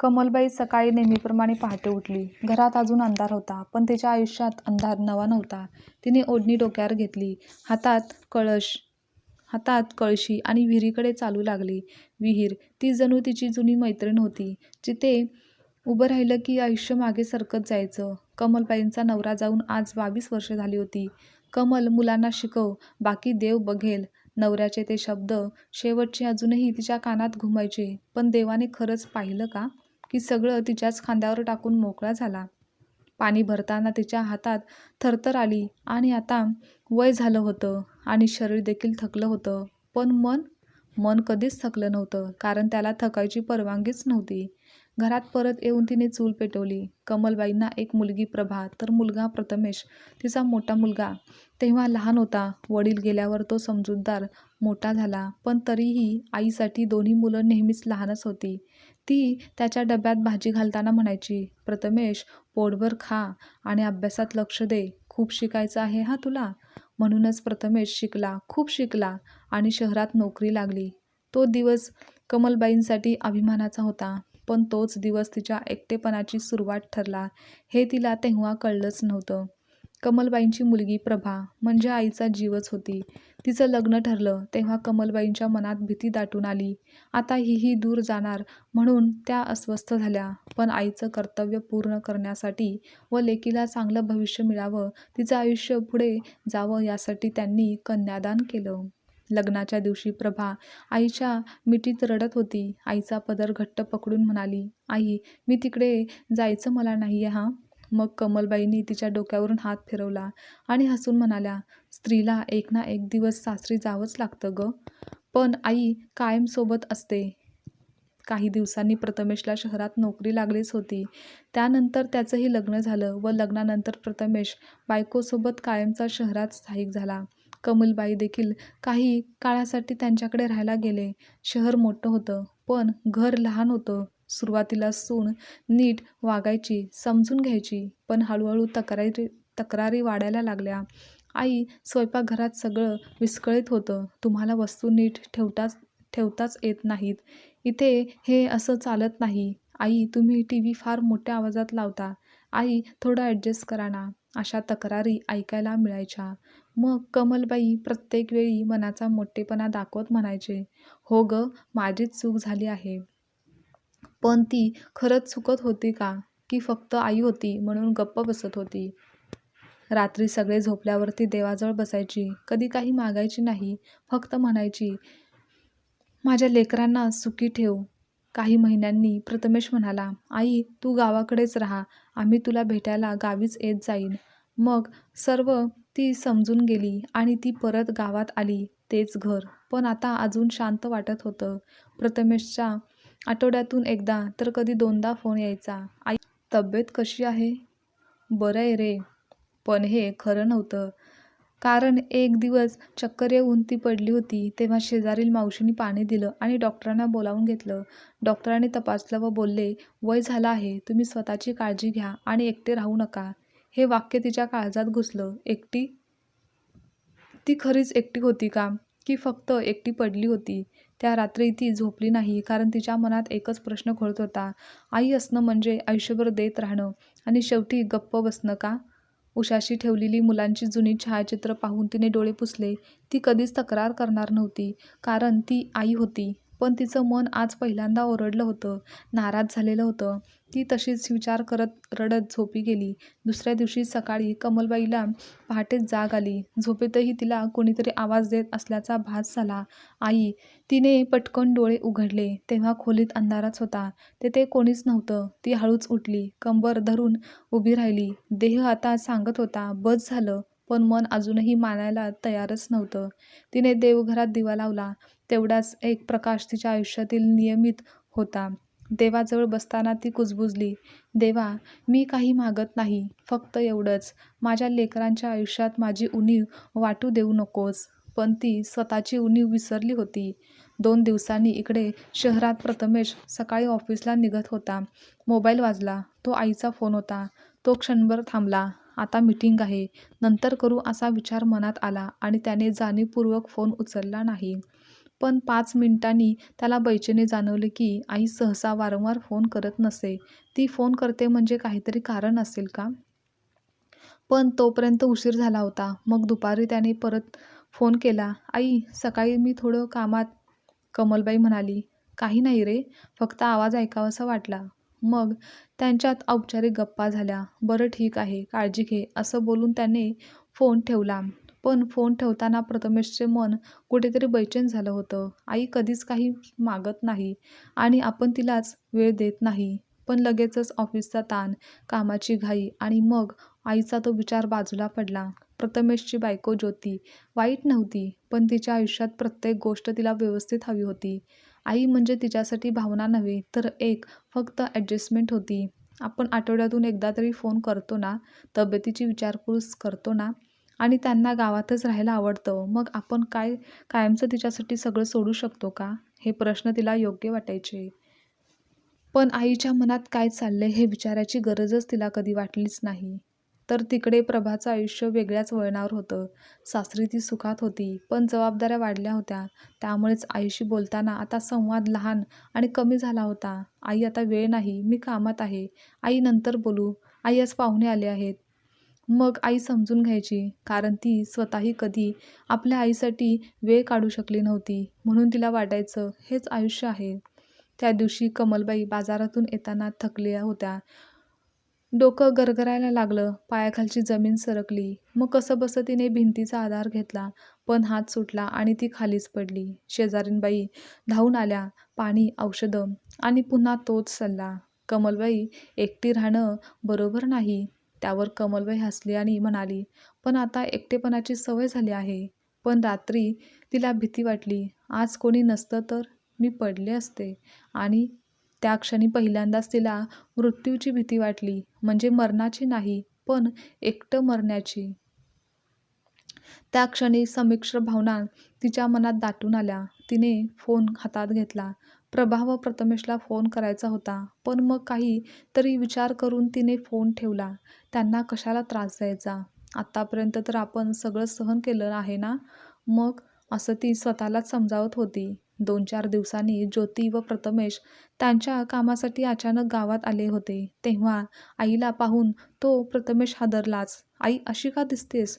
कमलबाई सकाळी नेहमीप्रमाणे पहाटे उठली. घरात अजून अंधार होता. पण तिच्या आयुष्यात अंधार नवा नव्हता. तिने ओढणी डोक्यावर घेतली. हातात कळश हातात कळशी आणि विहिरीकडे चालू लागली. विहीर, ती जणू तिची जुनी मैत्रीण होती. जिथे उभं राहिलं की आयुष्य मागे सरकत जायचं. कमलबाईंचा नवरा जाऊन आज बावीस वर्षे झाली होती. कमल, मुलांना शिकव, बाकी देव बघेल. नवऱ्याचे ते शब्द शेवटचे अजूनही तिच्या कानात घुमायचे. पण देवाने खरंच पाहिलं का, की सगळं तिच्याच खांद्यावर टाकून मोकळा झाला? पाणी भरताना तिच्या हातात थरथर आली. आणि आता वय झालं होतं आणि शरीर देखील थकलं होतं. पण मन? मन कधीच थकलं नव्हतं, कारण त्याला थकायची परवानगीच नव्हती. घरात परत येऊन तिने चूल पेटवली. कमलबाईंना एक मुलगी प्रभा, तर मुलगा प्रथमेश. तिचा मोठा मुलगा तेव्हा लहान होता. वडील गेल्यावर तो समजूतदार, मोठा झाला. पण तरीही आईसाठी दोन्ही मुलं नेहमीच लहानच होती. ती त्याच्या डब्यात भाजी घालताना म्हणायची, प्रथमेश, पोटभर खा आणि अभ्यासात लक्ष दे. खूप शिकायचं आहे हा तुला. म्हणूनच प्रथमेश शिकला, खूप शिकला आणि शहरात नोकरी लागली. तो दिवस कमलबाईंसाठी अभिमानाचा होता. पण तोच दिवस तिच्या एकटेपणाची सुरुवात ठरला, हे तिला तेव्हा कळलंच नव्हतं. कमलबाईंची मुलगी प्रभा म्हणजे आईचा जीवच होती. तिचं लग्न ठरलं तेव्हा कमलबाईंच्या मनात भीती दाटून आली. आता हीही दूर जाणार म्हणून त्या अस्वस्थ झाल्या. पण आईचं कर्तव्य पूर्ण करण्यासाठी व लेकीला चांगलं भविष्य मिळावं, तिचं आयुष्य पुढे जावं यासाठी त्यांनी कन्यादान केलं. लग्नाच्या दिवशी प्रभा आईच्या मिठीत रडत होती. आईचा पदर घट्ट पकडून म्हणाली, आई, मी तिकडे जायचं मला नाही हां. मग कमलबाईंनी तिच्या डोक्यावरून हात फिरवला आणि हसून म्हणाल्या, स्त्रीला एक ना एक दिवस सासरी जावंच लागतं गं. पण आई कायम सोबत असते. काही दिवसांनी प्रथमेशला शहरात नोकरी लागलीच होती. त्यानंतर त्याचंही लग्न झालं व लग्नानंतर प्रथमेश बायकोसोबत कायमचा शहरात स्थायिक झाला. कमलबाई देखील काही काळासाठी त्यांच्याकडे राहायला गेले. शहर मोठं होतं, पण घर लहान होतं. सुरुवातीला सून नीट वागायची, समजून घ्यायची. पण हळूहळू तक्रारी तक्रारी वाढायला लागल्या. आई, स्वयंपाकघरात सगळं विस्कळीत होतं. तुम्हाला वस्तू नीट ठेवताच ठेवताच येत नाहीत. इथे हे असं चालत नाही. आई, तुम्ही टी व्ही फार मोठ्या आवाजात लावता. आई, थोडं ॲडजस्ट करा ना. अशा तक्रारी ऐकायला मिळायच्या. मग कमलबाई प्रत्येक वेळी मनाचा मोठेपणा दाखवत म्हणायचे, हो गं, माझीच चूक झाली आहे. पण ती खरंच चुकत होती का, की फक्त आई होती म्हणून गप्प बसत होती? रात्री सगळे झोपल्यावरती देवाजवळ बसायची. कधी काही मागायची नाही. फक्त म्हणायची, माझ्या लेकरांना सुखी ठेव. काही महिन्यांनी प्रथमेश म्हणाला, आई, तू गावाकडेच राहा. आम्ही तुला भेटायला गावीच येत जाईन. मग सर्व ती समजून गेली आणि ती परत गावात आली. तेच घर. पण आता अजून शांत वाटत होतं. प्रथमेशच्या आठवड्यातून एकदा तर कधी दोनदा फोन यायचा, आई, तब्येत कशी आहे? बरं आहे रे. पण हे खरं नव्हतं. कारण एक दिवस चक्कर येऊन ती पडली होती. तेव्हा शेजारील मावशींनी पाणी दिलं आणि डॉक्टरांना बोलावून घेतलं. डॉक्टरांनी तपासलं व बोलले, वय झालं आहे. तुम्ही स्वतःची काळजी घ्या आणि एकटे राहू नका. हे वाक्य तिच्या काळजात घुसलं. एकटी? ती खरीच एकटी होती का, की फक्त एकटी पडली होती? त्या रात्री ती झोपली नाही. कारण तिच्या मनात एकच प्रश्न घोळत होता, आई असणं म्हणजे आयुष्यभर देत राहणं आणि शेवटी गप्प बसणं का? उशाशी ठेवलेली मुलांची जुनी छायाचित्रं पाहून तिने डोळे पुसले. ती कधीच तक्रार करणार नव्हती, कारण ती आई होती. पण तिचं मन आज पहिल्यांदा ओरडलं होतं, नाराज झालेलं होतं. ती तशीच विचार करत रडत झोपी गेली. दुसऱ्या दिवशी सकाळी कमलबाईला पहाटेच जाग आली. झोपेतही तिला कोणीतरी आवाज देत असल्याचा भास झाला, आई. तिने पटकन डोळे उघडले, तेव्हा खोलीत अंधाराच होता. तेथे कोणीच नव्हतं. ती हळूच उठली. कंबर धरून उभी राहिली. देह आता सांगत होता, बस झालं. पण मन अजूनही मानायला तयारच नव्हतं. तिने देवघरात दिवा लावला. तेवढाच एक प्रकाश तिच्या आयुष्यातील नियमित होता. देवाजवळ बसताना ती कुजबुजली, देवा, मी काही मागत नाही. फक्त एवढंच, माझ्या लेकरांच्या आयुष्यात माझी उणीव वाटू देऊ नकोस. पण ती स्वतःची उणीव विसरली होती. दोन दिवसांनी इकडे शहरात प्रथमेश सकाळी ऑफिसला निघत होता. मोबाईल वाजला. तो आईचा फोन होता. तो क्षणभर थांबला. आता मीटिंग आहे, नंतर करू असा विचार मनात आला आणि त्याने जाणीवपूर्वक फोन उचलला नाही. पण पाच मिनिटांनी त्याला बैचेने जाणवले की आई सहसा वारंवार फोन करत नसे. ती फोन करते म्हणजे काहीतरी कारण असेल का? पण तोपर्यंत उशीर झाला होता. मग दुपारी त्याने परत फोन केला. आई, सकाळी मी थोडं कामात कमलबाई म्हणाली. काही नाही रे, फक्त आवाज ऐकावासा वाटला. मग त्यांच्यात औपचारिक गप्पा झाल्या. बरं ठीक आहे, काळजी घे असं बोलून त्याने फोन ठेवला. पण फोन ठेवताना प्रथमेशचे मन कुठेतरी बैचेन झालं होतं. आई कधीच काही मागत नाही आणि आपण तिलाच वेळ देत नाही. पण लगेचच ऑफिसचा ताण, कामाची घाई आणि मग आईचा तो विचार बाजूला पडला. प्रथमेशची बायको ज्योती वाईट नव्हती, पण तिच्या आयुष्यात प्रत्येक गोष्ट तिला व्यवस्थित हवी होती. आई म्हणजे तिच्यासाठी भावना नव्हे, तर एक फक्त ॲडजस्टमेंट होती. आपण आठवड्यातून एकदा तरी फोन करतो ना, तब्येतीची विचारपूस करतो ना आणि त्यांना गावातच राहायला आवडतं, मग आपण काय कायमचं तिच्यासाठी सगळं सोडू शकतो का? हे प्रश्न तिला योग्य वाटायचे. पण आईच्या मनात काय चाललंय हे विचारायची गरजच तिला कधी वाटलीच नाही. तर तिकडे प्रभाचं आयुष्य वेगळ्याच वळणावर होतं. सासरी ती सुखात होती, पण जबाबदाऱ्या वाढल्या होत्या. त्यामुळेच आईशी बोलताना आता संवाद लहान आणि कमी झाला होता. आई आता वेळ नाही, मी कामात आहे. आई नंतर बोलू. आई आज पाहुणे आले आहेत. मग आई समजून घ्यायची, कारण ती स्वतःही कधी आपल्या आईसाठी वेळ काढू शकली नव्हती. म्हणून तिला वाटायचं, हेच आयुष्य आहे. त्या दिवशी कमलबाई बाजारातून येताना थकल्या होत्या. डोकं गरगरायला लागलं, पायाखालची जमीन सरकली. मग कसंबसं तिने भिंतीचा आधार घेतला, पण हात सुटला आणि ती खालीच पडली. शेजारीनबाई धावून आल्या. पाणी, औषधं आणि पुन्हा तोच सल्ला. कमलबाई, एकटी राहणं बरोबर नाही. त्यावर कमलबाई हसली आणि म्हणाली, पण आता एकटेपणाची सवय झाली आहे. पण रात्री तिला भीती वाटली. आज कोणी नसतं तर मी पडले असते आणि त्या क्षणी पहिल्यांदाच तिला मृत्यूची भीती वाटली. म्हणजे मरणाची नाही, पण एकटं मरण्याची. त्या क्षणी संमिश्र भावना तिच्या मनात दाटून आल्या. तिने फोन हातात घेतला. प्रभा व प्रथमेशला फोन करायचा होता. पण मग काही तरी विचार करून तिने फोन ठेवला. त्यांना कशाला त्रास द्यायचा? आत्तापर्यंत तर आपण सगळं सहन केलं आहे ना? मग असं ती स्वतःलाच समजावत होती. दोन चार दिवसांनी ज्योती व प्रथमेश त्यांच्या कामासाठी अचानक गावात आले होते. तेव्हा आईला पाहून तो प्रथमेश हादरलाच. आई अशी का दिसतेस?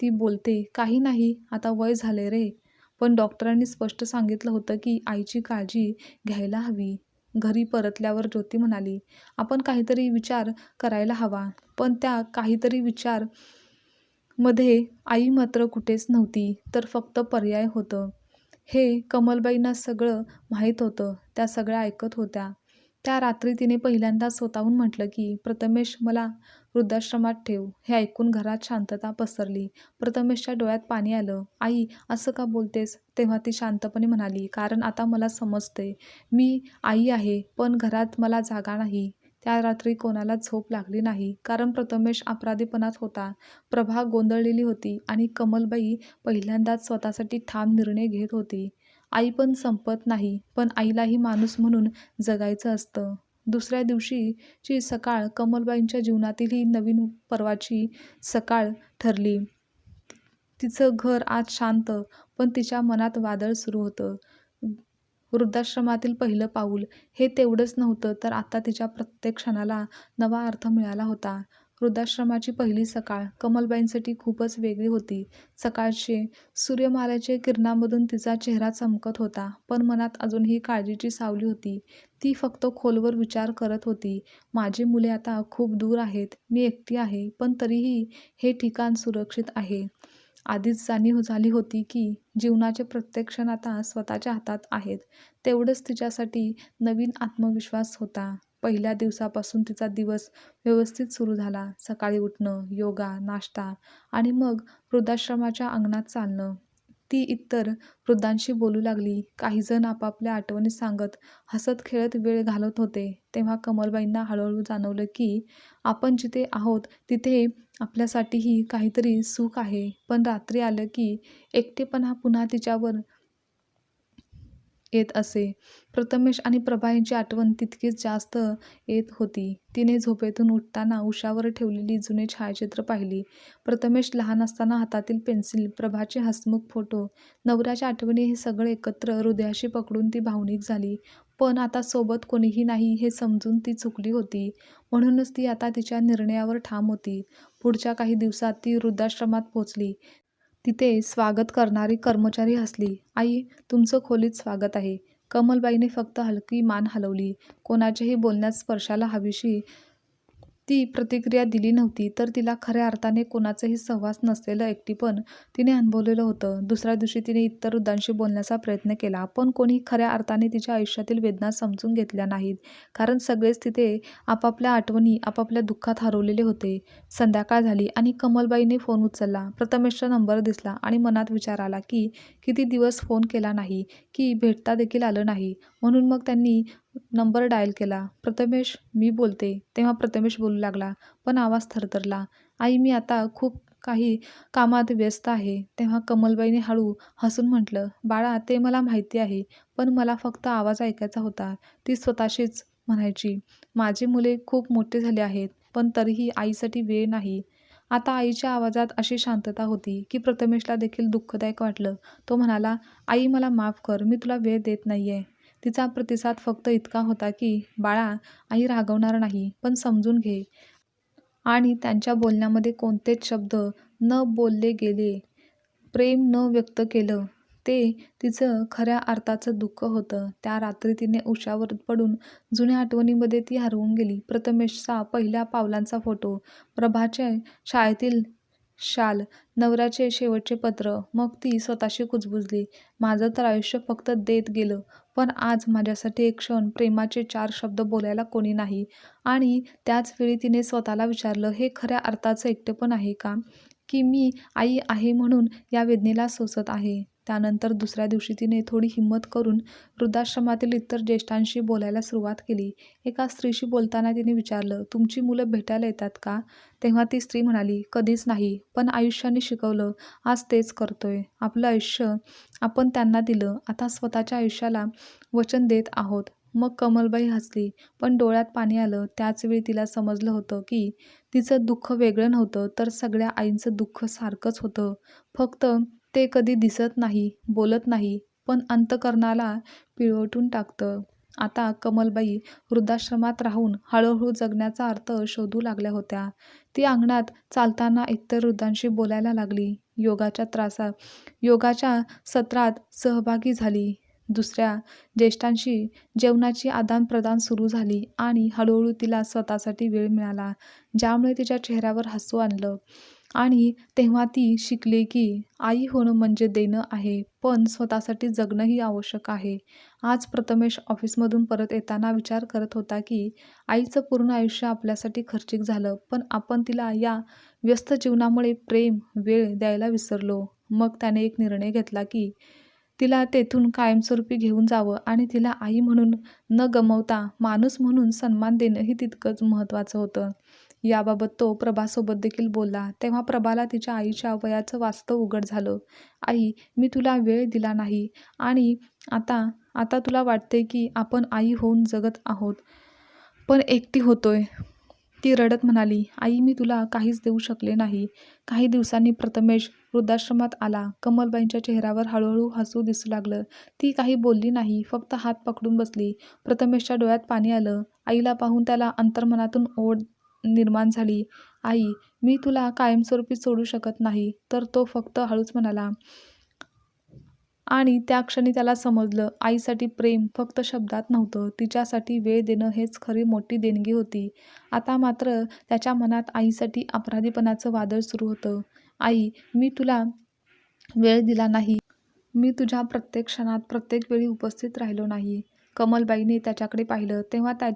ती बोलते, काही नाही, आता वय झाले रे. पण डॉक्टरांनी स्पष्ट सांगितलं होतं की आईची काळजी घ्यायला हवी. घरी परतल्यावर ज्योती म्हणाली, आपण काहीतरी विचार करायला हवा. पण त्या काहीतरी विचारमध्ये आई मात्र कुठेच नव्हती, तर फक्त पर्याय होतं. हे कमलबाईंना सगळं माहीत होतं. त्या सगळ्या ऐकत होत्या. त्या रात्री तिने पहिल्यांदा स्वतःहून म्हटलं की, प्रथमेश, मला वृद्धाश्रमात ठेव. हे ऐकून घरात शांतता पसरली. प्रथमेशच्या डोळ्यात पाणी आलं. आई, असं का बोलतेस? तेव्हा ती शांतपणे म्हणाली, कारण आता मला समजते मी आई आहे, पण घरात मला जागा नाही. त्या रात्री कोणाला झोप लागली नाही, कारण प्रथमेश अपराधीपणात होता. प्रभा गोंधळलेली होती आणि कमलबाई पहिल्यांदाच स्वतःसाठी ठाम निर्णय घेत होती. आई पण संपत नाही, पण आईलाही माणूस म्हणून जगायचं असतं. दुसऱ्या दिवशीची सकाळ कमलबाईंच्या जीवनातील ही नवीन पर्वाची सकाळ ठरली. तिचं घर आज शांत, पण तिच्या मनात वादळ सुरू होतं. वृद्धाश्रमातील पहिलं पाऊल हे तेवढंच नव्हतं, तर आता तिच्या प्रत्येक क्षणाला नवा अर्थ मिळाला होता. वृद्धाश्रमाची पहिली सकाळ कमलबाईंसाठी खूपच वेगळी होती. सकाळचे सूर्यमाल्याचे किरणांमधून तिचा चेहरा चमकत होता, पण मनात अजूनही काळजीची सावली होती. ती फक्त खोलवर विचार करत होती, माझी मुले आता खूप दूर आहेत, मी एकटी आहे, पण तरीही हे ठिकाण सुरक्षित आहे. आधीच जाणीव झाली होती की जीवनाचे प्रत्येक क्षण आता स्वतःच्या हातात आहेत. तेवढंच तिच्यासाठी नवीन आत्मविश्वास होता. पहिल्या दिवसापासून तिचा दिवस व्यवस्थित सुरू झाला. सकाळी उठणं, योगा, नाश्ता आणि मग वृद्धाश्रमाच्या अंगणात चालणं. ती इतर वृद्धांशी बोलू लागली. काहीजण आपापल्या आठवणी सांगत, हसत खेळत वेळ घालवत होते. तेव्हा कमलबाईंना हळूहळू जाणवलं की, आपण जिथे आहोत तिथे आपल्यासाठीही काहीतरी सुख आहे. पण रात्री आलं की एकटेपणा पुन्हा तिच्यावर येत असे. प्रथमेश आणि प्रभा यांची आठवण तितकीच जास्त येत होती. तिने झोपेतून उठताना उशावर ठेवलेली जुने छायाचित्र पाहिली. प्रथमेश लहान असताना हातातील पेन्सिल, प्रभाचे हसमुख फोटो, नवऱ्याच्या आठवणी हे सगळे एकत्र हृदयाशी पकडून ती भावनिक झाली. पण आता सोबत कोणीही नाही हे समजून ती चुकली होती. म्हणूनच ती आता तिच्या निर्णयावर ठाम होती. पुढच्या काही दिवसात ती वृद्धाश्रमात पोचली. तिथे स्वागत करणारी कर्मचारी हसली. आई, तुमचं खोलीत स्वागत आहे. कमलबाईने फक्त हलकी मान हलवली. कोणाच्याही बोलण्यात स्पर्शाला हवीशी ती प्रतिक्रिया दिली नव्हती. तर तिला खऱ्या अर्थाने कोणाचाही सहवास नसलेलं एकटीपण तिने अनुभवलेलं होतं. दुसऱ्या दिवशी तिने इतर वृद्धांशी बोलण्याचा प्रयत्न केला. पण कोणी खऱ्या अर्थाने तिच्या आयुष्यातील वेदना समजून घेतल्या नाहीत. कारण सगळेच तिथे आपापल्या आठवणी, आपापल्या दुःखात हरवलेले होते. संध्याकाळ झाली आणि कमलबाईने फोन उचलला. प्रथमेशचा नंबर दिसला आणि मनात विचार आला की किती दिवस फोन केला नाही, की भेटता देखील आलं नाही. म्हणून मग त्यांनी नंबर डायल केला. प्रथमेश, मी बोलते. तेव्हा प्रथमेश बोलू लागला, पण आवाज थरथरला. आई, मी आता खूप काही कामात व्यस्त आहे. तेव्हा कमलबाईने हळू हसून म्हटलं, बाळा, ते मला माहिती आहे. पण मला फक्त आवाज ऐकायचा होता. ती स्वतःशीच म्हणायची, माझी मुले खूप मोठे झाले आहेत, पण तरीही आईसाठी वेळ नाही. आता आईच्या आवाजात अशी शांतता होती की प्रथमेशला देखील दुःखदायक वाटलं. तो म्हणाला, आई, मला माफ कर. मी तुला वेळ देत नाही आहे तिचा प्रतिसाद फक्त इतका होता की, बाळा, आई रागवणार नाही, पण समजून घे. आणि त्यांच्या बोलण्यामध्ये कोणतेच शब्द न बोलले गेले, प्रेम न व्यक्त केलं, ते तिचं खऱ्या अर्थाचं दुःख होतं. त्या रात्री तिने उशावर पडून जुन्या आठवणीमध्ये ती हरवून गेली. प्रथमेशचा पहिल्या पावलांचा फोटो, प्रभाचे शाळेतील शाल, नवऱ्याचे शेवटचे पत्र. मग ती स्वतःशी कुजबुजली, माझं तर आयुष्य फक्त देत गेलं. पण आज माझ्यासाठी एक क्षण प्रेमाचे चार शब्द बोलायला कोणी नाही. आणि त्याच वेळी तिने स्वतःला विचारलं, हे खऱ्या अर्थाचं एकटेपण आहे का? की मी आई आहे म्हणून या वेदनेला सोसत आहे? त्यानंतर दुसऱ्या दिवशी तिने थोडी हिंमत करून वृद्धाश्रमातील इतर ज्येष्ठांशी बोलायला सुरुवात केली. एका स्त्रीशी बोलताना तिने विचारलं, तुमची मुलं भेटायला येतात का? तेव्हा ती स्त्री म्हणाली, कधीच नाही. पण आयुष्याने शिकवलं, आज तेच करतोय. आपलं आयुष्य आपण त्यांना दिलं. आता स्वतःच्या आयुष्याला वचन देत आहोत. मग कमलबाई हसली, पण डोळ्यात पाणी आलं. त्याचवेळी तिला समजलं होतं की तिचं दुःख वेगळं नव्हतं, तर सगळ्या आईंचं दुःख सारखंच होतं. फक्त ते कधी दिसत नाही, बोलत नाही, पण अंतःकरणाला पिळवटून टाकतं. आता कमलबाई वृद्धाश्रमात राहून हळूहळू जगण्याचा अर्थ शोधू लागल्या होत्या. ती अंगणात चालताना इतर वृद्धांशी बोलायला लागली. योगाच्या त्रासा योगाच्या सत्रात सहभागी झाली. दुसऱ्या ज्येष्ठांशी जेवणाची आदानप्रदान सुरू झाली आणि हळूहळू तिला स्वतःसाठी वेळ मिळाला, ज्यामुळे तिच्या चेहऱ्यावर हसू आणलं. आणि तेव्हा ती शिकले की आई होणं म्हणजे देणं आहे, पण स्वतःसाठी जगणंही आवश्यक आहे. आज प्रथमेश ऑफिसमधून परत येताना विचार करत होता की आईचं पूर्ण आयुष्य आपल्यासाठी खर्चिक झालं, पण आपण तिला या व्यस्त जीवनामुळे प्रेम, वेळ द्यायला विसरलो. मग त्याने एक निर्णय घेतला की तिला तेथून कायमस्वरूपी घेऊन जावं आणि तिला आई म्हणून न गमवता माणूस म्हणून सन्मान देणंही तितकंच महत्त्वाचं होतं. याबाबत तो प्रभासोबत देखील बोलला. तेव्हा प्रभाला तिच्या आईच्या वयाचं वास्तव उघड झालं. आई, मी तुला वेळ दिला नाही आणि आता आता तुला वाटते की आपण आई होऊन जगत आहोत, पण एकटी होतोय. ती रडत म्हणाली, आई, मी तुला काहीच देऊ शकले नाही. काही दिवसांनी प्रथमेश वृद्धाश्रमात आला. कमलबाईंच्या चेहऱ्यावर हळूहळू हसू दिसू लागलं. ती काही बोलली नाही, फक्त हात पकडून बसली. प्रथमेशच्या डोळ्यात पाणी आलं. आईला पाहून त्याला अंतर्मनातून ओढ निर्माण झाली. आई, मी तुला कायमस्वरूपी सोडू शकत नाही. तर तो फक्त हळूच म्हणाला. आणि त्या क्षणी त्याला समजलं, आईसाठी प्रेम फक्त शब्दात नव्हतं, तिच्यासाठी वेळ देणं हेच खरी मोठी देणगी होती. आता मात्र त्याच्या मनात आईसाठी अपराधीपणाचं वादळ सुरू होतं. आई, मी तुला वेळ दिला नाही. मी तुझ्या प्रत्येक क्षणात, प्रत्येक वेळी उपस्थित राहिलो नाही. कमलबाईने त्याच्याकडे पाहिलं. तेव्हा त्या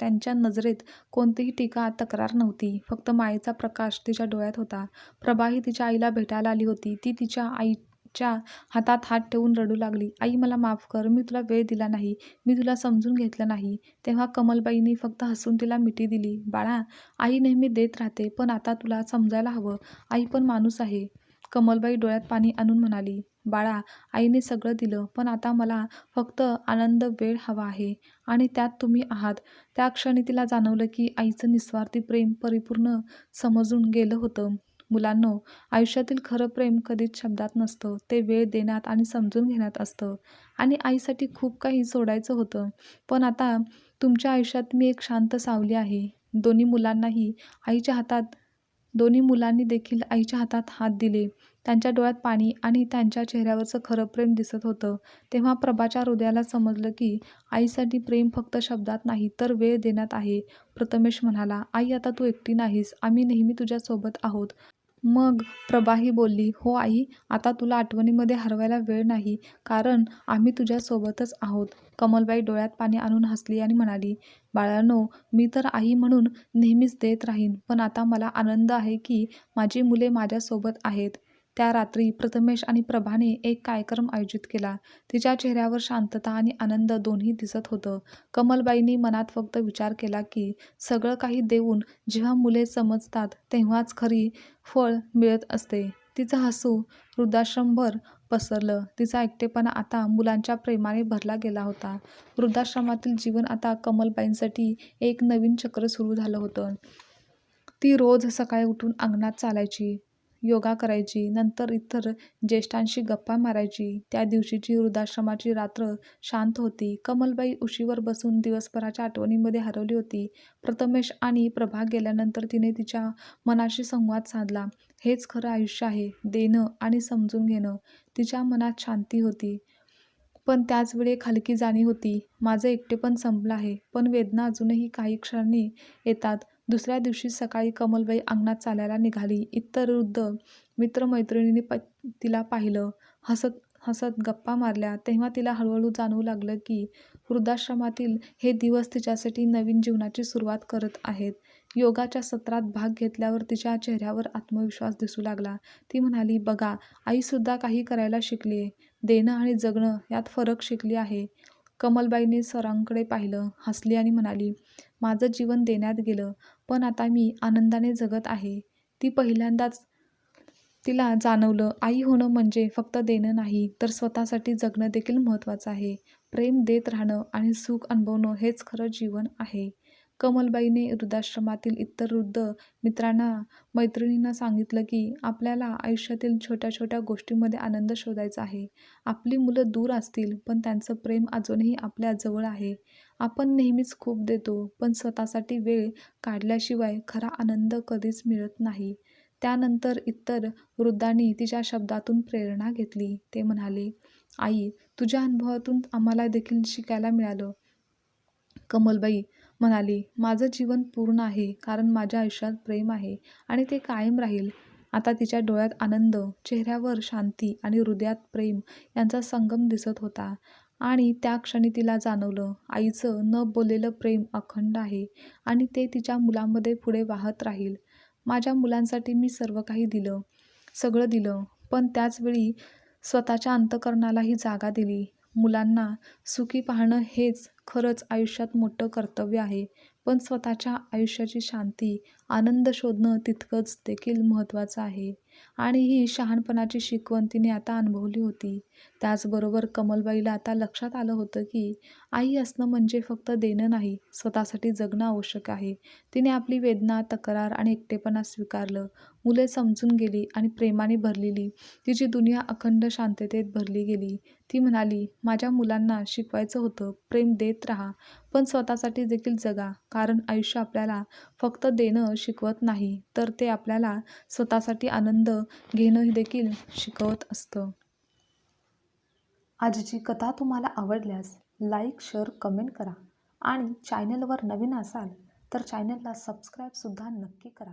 त्यांच्या नजरेत कोणतीही टीका, तक्रार नव्हती. फक्त मायेचा प्रकाश तिच्या डोळ्यात होता. प्रभाही तिच्या आईला भेटायला आली होती. ती तिच्या आईच्या हातात हात ठेवून रडू लागली, आई, मला माफ कर. मी तुला वेळ दिला नाही. मी तुला समजून घेतलं नाही. तेव्हा कमलबाईंनी फक्त हसून तिला मिठी दिली. बाळा, आई नेहमी देत राहते, पण आता तुला समजायला हवं, आई पण माणूस आहे. कमलबाई डोळ्यात पाणी आणून म्हणाली, बाळा आईने सगळं दिलं पण आता मला फक्त आनंद वेळ हवा आहे आणि त्यात तुम्ही आहात. त्या क्षणी तिला जाणवलं की आईचं निस्वार्थी प्रेम परिपूर्ण समजून गेलं होतं. मुलांनो आयुष्यातील खरं प्रेम कधीच शब्दात नसतं. ते वेळ देण्यात आणि समजून घेण्यात असतं. आणि आईसाठी खूप काही सोडायचं होतं. पण आता तुमच्या आयुष्यात मी एक शांत सावली आहे. दोन्ही मुलांनाही आईच्या हातात दोन्ही मुलांनी देखील आईच्या हातात हात दिले. त्यांच्या डोळ्यात पाणी आणि त्यांच्या चेहऱ्यावरचं खरं प्रेम दिसत होतं. तेव्हा प्रभाच्या हृदयाला समजलं की आईसाठी प्रेम फक्त शब्दात नाही तर वेळ देण्यात आहे. प्रथमेश म्हणाला आई आता तू एकटी नाहीस. आम्ही नेहमी तुझ्यासोबत आहोत. मग प्रभाही बोलली हो आई. आता तुला आठवणीमध्ये हरवायला वेळ नाही कारण आम्ही तुझ्यासोबतच आहोत. कमलबाई डोळ्यात पाणी आणून हसली आणि म्हणाली बाळांनो मी तर आई म्हणून नेहमीच देत राहीन पण आता मला आनंद आहे की माझी मुले माझ्यासोबत आहेत. त्या रात्री प्रथमेश आणि प्रभाने एक कार्यक्रम आयोजित केला. तिच्या चेहऱ्यावर शांतता आणि आनंद दोन्ही दिसत होतं. कमलबाईंनी मनात फक्त विचार केला की सगळं काही देऊन जेव्हा मुले समजतात तेव्हाच खरी फळ मिळत असते. तिचं हसू वृद्धाश्रमभर पसरलं. तिचा एकटेपणा आता मुलांच्या प्रेमाने भरला गेला होता. वृद्धाश्रमातील जीवन आता कमलबाईंसाठी एक नवीन चक्र सुरू झालं होतं. ती रोज सकाळी उठून अंगणात चालायची. योगा करायची नंतर इतर ज्येष्ठांशी गप्पा मारायची त्या दिवशीची वृद्धाश्रमाची रात्र शांत होती. कमलबाई उशीवर बसून दिवसभराच्या आठवणीमध्ये हरवली होती. प्रथमेश आणि प्रभा गेल्यानंतर तिने तिच्या मनाशी संवाद साधला. हेच खरं आयुष्य आहे देणं आणि समजून घेणं. तिच्या मनात शांती होती. पण त्याचवेळी एक हलकी जाणीव होती. माझं एकटेपण संपलं आहे पण वेदना अजूनही काही क्षणी येतात. दुसऱ्या दिवशी सकाळी कमलबाई अंगणात चालायला निघाली. इतर वृद्ध मित्रमैत्रिणींनी प तिला पाहिलं. हसत हसत गप्पा मारल्या. तेव्हा तिला हळूहळू जाणवू लागलं की वृद्धाश्रमातील हे दिवस तिच्यासाठी नवीन जीवनाची सुरुवात करत आहेत. योगाच्या सत्रात भाग घेतल्यावर तिच्या चेहऱ्यावर आत्मविश्वास दिसू लागला. ती म्हणाली बघा आईसुद्धा काही करायला शिकली आहे देणं आणि जगणं यात फरक शिकली आहे. कमलबाईने सरांकडे पाहिलं हसली आणि म्हणाली माझं जीवन देण्यात गेलं. पण आता मी आनंदाने जगत आहे. ती पहिल्यांदाच तिला जाणवलं आई होणं म्हणजे फक्त देणं नाही तर स्वतःसाठी जगणं देखील महत्त्वाचं आहे. प्रेम देत राहणं आणि सुख अनुभवणं हेच खरं जीवन आहे. कमलबाईने वृद्धाश्रमातील इतर वृद्ध मित्रांना मैत्रिणींना सांगितलं की आपल्याला आयुष्यातील छोट्या छोट्या गोष्टींमध्ये आनंद शोधायचा आहे. आपली मुलं दूर असतील पण त्यांचं प्रेम अजूनही आपल्या जवळ आहे. आपण नेहमीच खूप देतो पण स्वतःसाठी वेळ काढल्याशिवाय खरा आनंद कधीच मिळत नाही. त्यानंतर इतर वृद्धांनी तिच्या शब्दातून प्रेरणा घेतली. ते म्हणाले आई तुझ्या अनुभवातून आम्हाला देखील शिकायला मिळालं. कमलबाई म्हणाली माझं जीवन पूर्ण आहे कारण माझ्या आयुष्यात प्रेम आहे आणि ते कायम राहील. आता तिच्या डोळ्यात आनंद चेहऱ्यावर शांती आणि हृदयात प्रेम यांचा संगम दिसत होता. आणि त्या क्षणी तिला जाणवलं आईचं न बोललेलं प्रेम अखंड आहे आणि ते तिच्या मुलांमध्ये पुढे वाहत राहील. माझ्या मुलांसाठी मी सर्व काही दिलं सगळं दिलं पण त्याचवेळी स्वतःच्या अंतकरणालाही जागा दिली. मुलांना सुखी पाहणं हेच खरंच आयुष्यात मोठं कर्तव्य आहे. पण स्वतःच्या आयुष्याची शांती आनंद शोधणं तितकंच देखील महत्त्वाचं आहे. आणि ही शहाणपणाची शिकवण तिने आता अनुभवली होती. त्याचबरोबर कमलबाईला आता लक्षात आलं होतं की आई असणं म्हणजे फक्त देणं नाही स्वतःसाठी जगणं आवश्यक आहे. तिने आपली वेदना तक्रार आणि एकटेपणा स्वीकारलं. मुले समजून गेली आणि प्रेमाने भरलेली. तिची दुनिया अखंड शांततेत भरली गेली. ती म्हणाली माझ्या मुलांना शिकवायचं होतं प्रेम देत राहा पण स्वतःसाठी देखील जगा कारण आयुष्य आपल्याला फक्त देणं शिकवत नाही तर ते आपल्याला स्वतःसाठी आनंद घेणं देखील शिकवत असतं. आजची कथा तुम्हाला आवडल्यास लाईक शेअर कमेंट करा. आणि चॅनलवर नवीन असाल तर चॅनलला सबस्क्राईबसुद्धा नक्की करा.